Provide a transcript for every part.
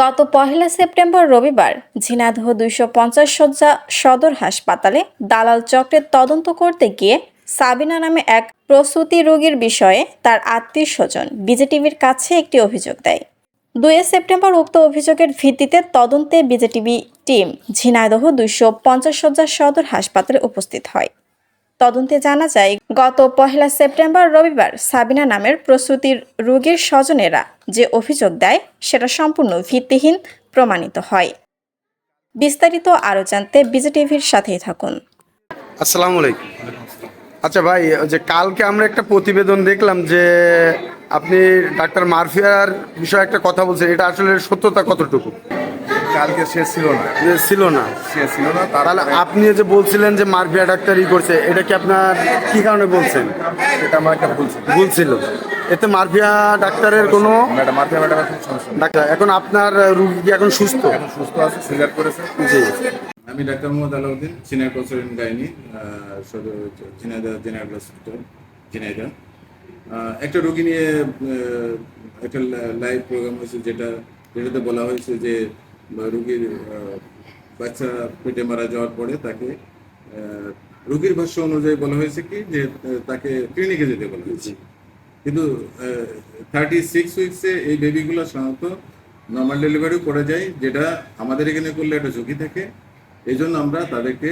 গত পহেলা সেপ্টেম্বর রবিবার ঝিনাইদহ দুইশো পঞ্চাশ শয্যা সদর হাসপাতালে দালাল চক্রের তদন্ত করতে গিয়ে সাবিনা নামে এক প্রসূতি রোগীর বিষয়ে তার আত্মীয় স্বজন বিজেটিভির কাছে একটি অভিযোগ দেয়। দুই সেপ্টেম্বর উক্ত অভিযোগের ভিত্তিতে তদন্তে বিজেটিভি টিম ঝিনাইদহ দুইশো পঞ্চাশ শয্যা সদর হাসপাতালে উপস্থিত হয়। তদন্তে জানা যায়, গত পহেলা সেপ্টেম্বর রবিবার সাবিনা নামের প্রসূতির রোগীর স্বজনেরা যে অভিযোগ দেয়, সেটা সম্পূর্ণ ভিত্তিহীন, প্রমাণিত হয়। বিস্তারিত আরও জানতে বিজেটিভির সাথেই থাকুন। আসসালামু আলাইকুম। আচ্ছা ভাই যে কালকে আমরা একটা প্রতিবেদন দেখলাম যে আপনি ডাক্তার মারফিয়ার বিষয়ে একটা কথা বলছেন, এটা আসলে সত্যতা কতটুকু? কালকে সে ছিল না। যে ছিল না। সে ছিল না তাহলে তাহলে আপনি যে বলছিলেন যে মারফিয়া ডাক্তার ই করছে এটা কি আপনার কি কারণে বলছেন? এটা আমার একটা ভুল ছিল। ভুল ছিল। এতে মারফিয়া ডাক্তারের কোনো ম্যাডাম সমস্যা ডাক্তার এখন আপনার রুগী কি এখন সুস্থ? এখন সুস্থ আছে সিজার করেছে। জি। আমি doctor Mohammad Alauddin senior consultant gynae সদর ঝিনাইদহ জেনারেল হসপিটাল ঝিনাইদহ আহ, একটা রোগী নিয়ে আহ, একটা লাইভ প্রোগ্রাম হয়েছে যেটা যেটাতে বলা হয়েছে যে রোগীর বাচ্চা পেটে মারা যাওয়ার পরে তাকে রোগীর ভাষ্য অনুযায়ী বলা হয়েছে কি যে তাকে ক্লিনিকে যেতে বলা হয়েছে। কিন্তু থার্টি সিক্স উইক্সে এই বেবিগুলো সাধারণত নর্মাল ডেলিভারিও করা যায় যেটা আমাদের এখানে করলে একটা ঝুঁকি থাকে। এই জন্য আমরা তাদেরকে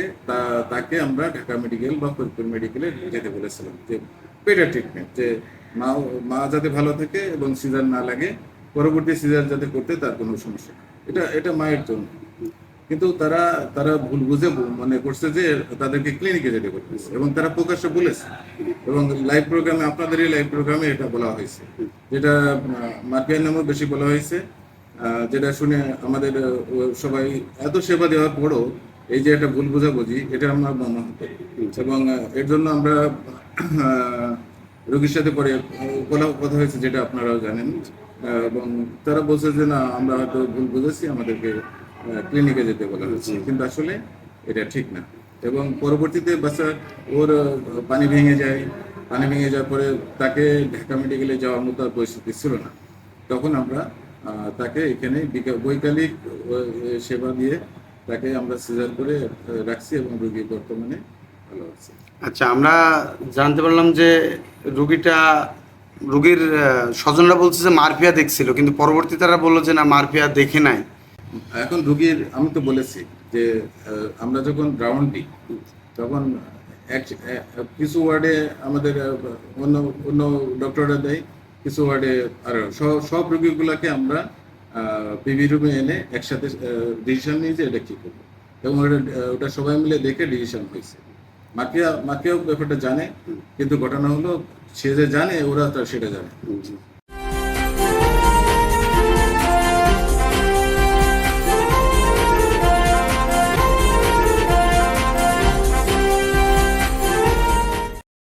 তাকে আমরা ঢাকা মেডিকেল বা ফরিদপুর মেডিকেলে যেতে বলেছিলাম যে পেটার ট্রিটমেন্ট যে মা মা যাতে ভালো থাকে এবং সিজার না লাগে পরবর্তী সিজার যাতে করতে তার কোনো সমস্যা। এটা এটা মায়ের জন্য। কিন্তু তারা তারা ভুল বুঝে মনে করছে যে তাদেরকে ক্লিনিকে যেতে করতেছে এবং তারা প্রকাশ্যে বলেছে। এবং লাইভ প্রোগ্রামে আপনাদেরই লাইভ প্রোগ্রামে এটা বলা হয়েছে। যেটা মার্কিয়ার নামেও বেশি বলা হয়েছে। যেটা শুনে আমাদের সবাই এত সেবা দেওয়ার পরও এই যে একটা ভুল বোঝাবুঝি, এটা আমরা মনে হতো এবং এর জন্য আমরা রোগীর সাথে পরে কথা হয়েছে যেটা আপনারাও জানেন। এবং তারা বলছে যে না আমরা হয়তো ভুল বুঝেছি আমাদেরকে ক্লিনিকে যেতে বলা হয়েছে কিন্তু আসলে এটা ঠিক না। এবং পরবর্তীতে বাচ্চা ওর পানি ভেঙে যায়। পানি ভেঙে যাওয়ার পরে তাকে ঢাকা মেডিকেলে যাওয়ার মতো আর পরিস্থিতি ছিল না। তখন আমরা তাকে এখানে বিকা- বৈকালিক সেবা দিয়ে তাকে আমরা সিজার করে রাখছি এবং রুগী বর্তমানে ভালো আছে। আচ্ছা আমরা জানতে পারলাম যে রুগীটা রুগীর স্বজনরা বলছে যে মারফিয়া দেখছিল, কিন্তু পরবর্তী তারা বলল যে না মারফিয়া দেখে নাই। এখন রুগীর, আমি তো বলেছি যে আমরা যখন রাউন্ড দিই তখন কিছু ওয়ার্ডে আমাদের অন্য অন্য ডক্টররা দেয়, কিছু ওয়ার্ডে আর সব রোগীগুলোকে আমরা পিভি রুমে এনে একসাথে ডিসিশন যে এটা কি করব। এবং ওটা ওটা সবাই মিলে দেখে ডিসিশন হয়েছে। মাকিয়া মাকিয়াও ব্যাপারটা জানে, কিন্তু ঘটনা হলো সে যে জানে ওরা তো সেটা জানে।